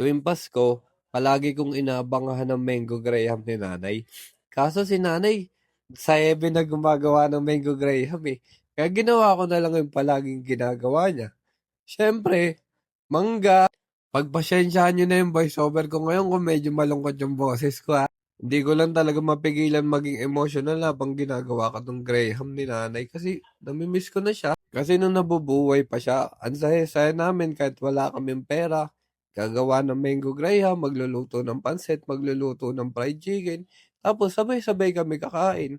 Tuwing Pasko, palagi kong inaabangan ang Mango Graham ni nanay. Kaso si nanay, sa ebe na gumagawa ng Mango Graham eh. Kaya ginawa ko na lang yung palaging ginagawa niya. Siyempre, mangga. Pagpasensyahan nyo na yung voiceover ko ngayon kung medyo malungkot yung boses ko ha. Hindi ko lang talaga mapigilan maging emotional habang ginagawa ko tong Graham ni nanay kasi namimiss ko na siya. Kasi nung nabubuhay pa siya, ang saya-saya namin kahit wala kaming pera. Gagawa ng mango graham, magluluto ng pansit, magluluto ng fried chicken. Tapos sabay-sabay kami kakain.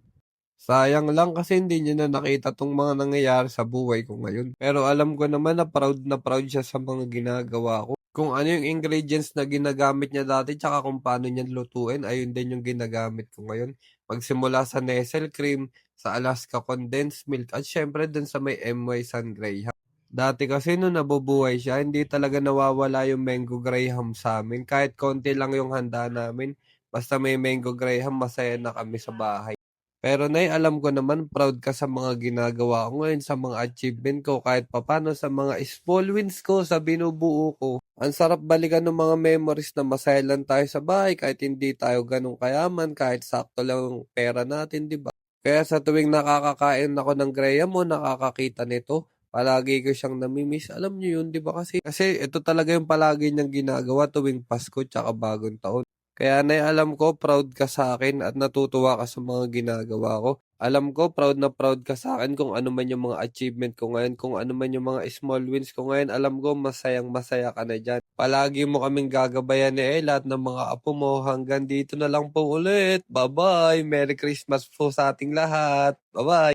Sayang lang kasi hindi niya na nakita tong mga nangyayari sa buhay ko ngayon. Pero alam ko naman na proud na proud siya sa mga ginagawa ko. Kung ano yung ingredients na ginagamit niya dati tsaka kung paano niya lutuin, ayun din yung ginagamit ko ngayon. Magsimula sa Nestle cream, sa Alaska condensed milk, at syempre dun sa may MY Sun Graham. Dati kasi nung nabubuhay siya, hindi talaga nawawala yung mango graham sa amin. Kahit konti lang yung handa namin. Basta may mango graham, masaya na kami sa bahay. Pero nay, alam ko naman, proud ka sa mga ginagawa ko ngayon, sa mga achievement ko, kahit papano sa mga small wins ko, sa binubuo ko. Ang sarap balikan ng mga memories na masaya lang tayo sa bahay, kahit hindi tayo ganong kayaman, kahit sakto lang yung pera natin, di ba? Kaya sa tuwing nakakakain ako ng Graham mo, nakakakita nito, palagi ko siyang namimiss. Alam niyo yun, di ba? Kasi, kasi ito talaga yung palagi niyang ginagawa tuwing Pasko tsaka bagong taon. Kaya na alam ko, proud ka sa akin at natutuwa ka sa mga ginagawa ko. Alam ko, proud na proud ka sa akin kung ano man yung mga achievement ko ngayon, kung ano man yung mga small wins ko ngayon. Alam ko, masayang masaya ka na dyan. Palagi mo kaming gagabayan eh, lahat ng mga apo mo. Hanggang dito na lang po ulit. Bye-bye! Merry Christmas po sa ating lahat. Bye-bye!